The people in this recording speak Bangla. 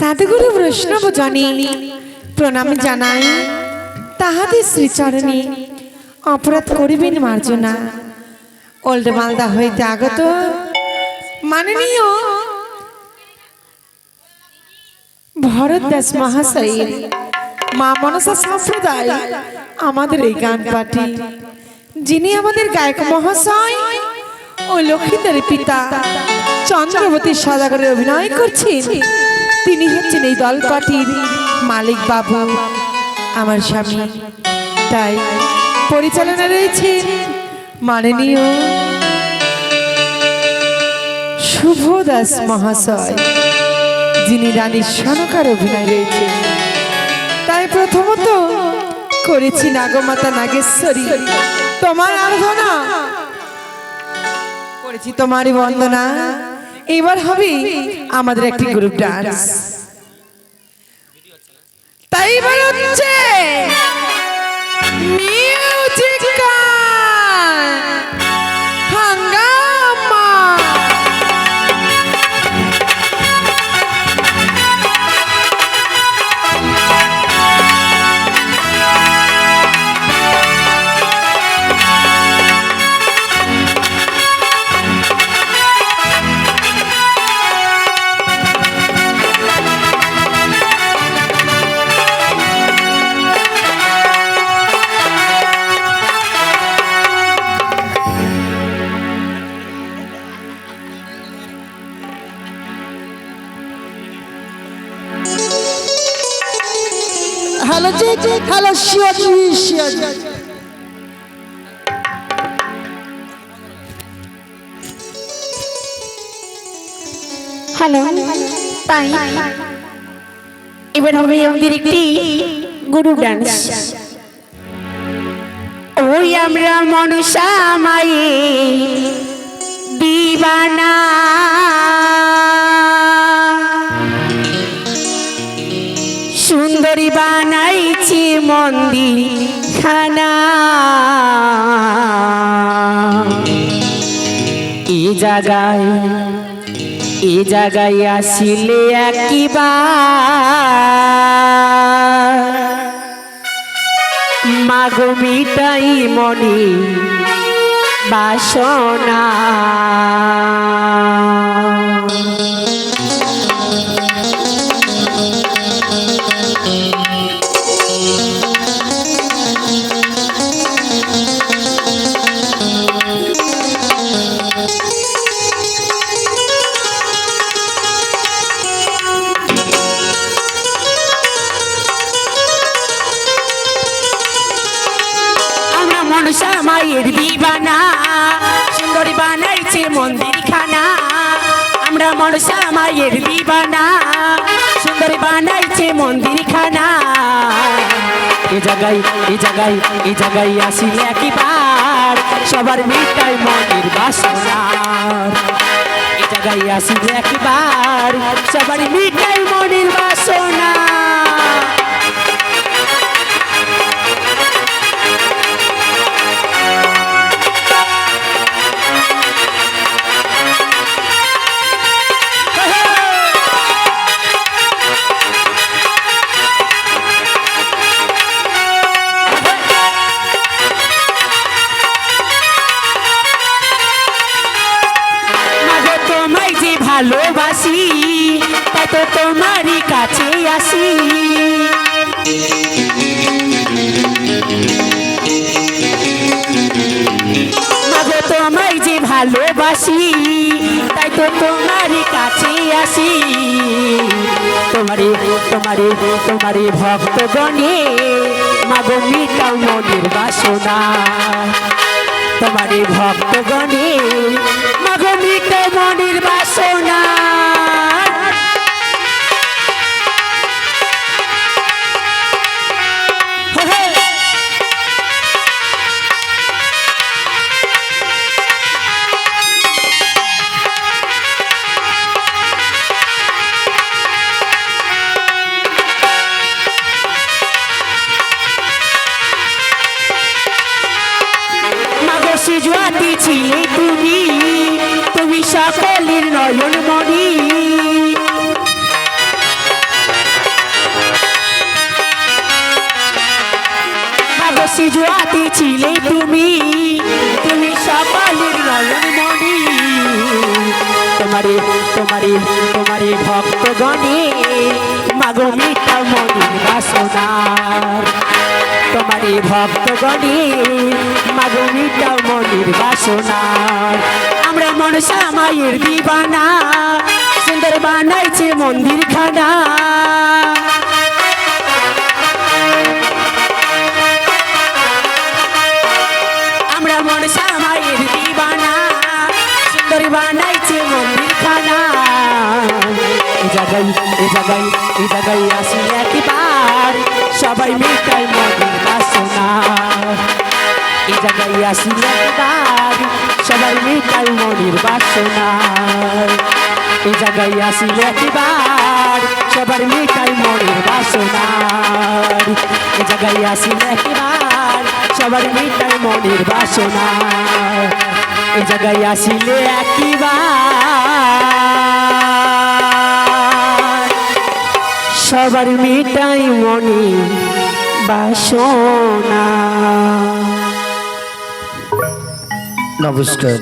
সাধুগুরু বৈষ্ণব জনে প্রণাম জানাই তাহাদের শ্রীচরণে। অপরাধ করিবেন মার্জনা। ওল্ড মালদা হইতে আগত মাননীয় ভরত দাস মহাশয়ের মা মনসা সম্প্রদায় আমাদের এই গান পার্টি যিনি আমাদের গায়ক মহাশয় ও লক্ষ্মীদারের পিতা চন্দ্রবতী সদাগরে অভিনয় করছেন। তিনি হচ্ছেন এই দল পার্টির মালিক বাবু, আমার স্বামী। তাই পরিচালনা রয়েছে মাননীয় শুভ দাস মহাশয়, যিনি রানীর সনকার অভিনয় রয়েছে। তাই প্রথমত করেছি নাগমাতা নাগেশ্বরী, তোমার আরাধনা। করেছি তোমারই বন্দনা। এবার হবে আমাদের একটি গ্রুপ ডান্স তাই এবার হচ্ছে হ্যালো জি হ্যালো তাই এবার হবে আমাদের একটি গুরু ডান্স ওই আমরা মনসা মায়ে দিবানা মন্দির খানা। এই জায়গায় এ জায়গায় আসিলে একবার মাগো মিটাই মনি বাসনা। মায়ের দিবানা, সুন্দরী বানাইছে মন্দির খানা আমরা মনসা মায়ের দিবানা, সুন্দরী বানাইছে মন্দির খানা এ জায়গায় এ জায়গায় এ জায়গায় আসিলে একবার সবার মিটাই মনের বাসনা। এ জায়গায় আসিলে একবার সবার মিটাই মনের বাসনা। ভালোবাসি, তত তোমারই কাছে আসি। তোমায় যে ভালোবাসি, তাই তো তোমারই কাছে আসি। তোমারে তোমারে তোমারে ভক্ত গণে, মাগো, মিটাও মনের বাসনা। তোমারে ভক্ত গণে ছিলে তুমি তুমি সকলের নয়নমণি জোয়াতে ছিলে তুমি তুমি সকলের নয়নমণি তোমারে তোমারে তোমারে ভক্তগণে মাগমিতা মনির বাসনার। তোমারে ভক্তগণে মাগো মিঠা মনির বাসনার আমরা মনসা মায়ের দিবানা সুন্দর বানাইছে মন্দির খানা আমরা এ জায়গায় এ জায়গায় এ জায়গায় আসি একবার সবাই মিটাই মন্দির বাসনা আসি একবার সবাই মিটাই মনির বাসনা এ জায়গায় আসি একবার। সবার মিটাই মনির বাসনা এ জায়গায় আসি একবার। সবার মিটাই মনির বাসনা এ জায়গায় আসিলে একবার। সবার মিটাই মনি বাসনা নমস্কার।